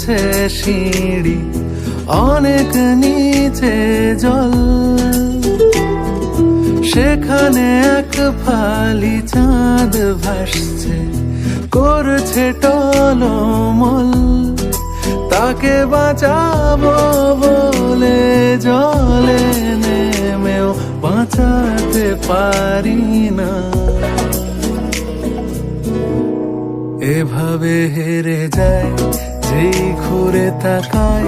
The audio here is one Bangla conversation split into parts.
নামছে সিঁড়ি, অনেক নিচে জল। সেখানে এক ফালি চাঁদ ভাসছে, করছে টলমল। তাকে বাঁচাবো বলে জলে নেমেও বাঁচাতে পারি না। এভাবে হেরে যায় যেই ঘুরে তাকাই,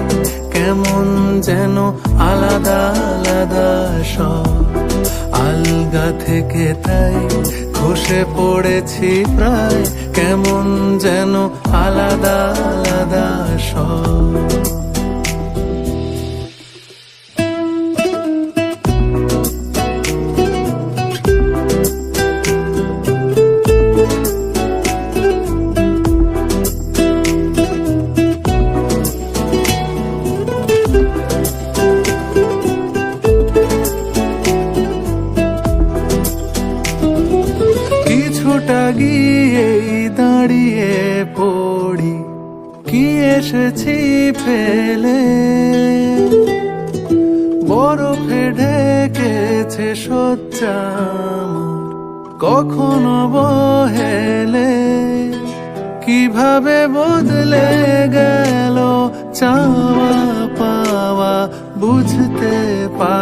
কেমন যেন আলাদা আলাদা সব। আলগা থেকে তাই খসে পড়েছি প্রায়, কেমন যেন আলাদা কিছুটা দাঁড়িয়ে পড়ি। কি এসেছি ফেলে? বরফে ঢেকেছে সজ্জা কখনো বহেলে? কীভাবে বদলে গেল চাওয়া পাওয়া বুঝতে পারি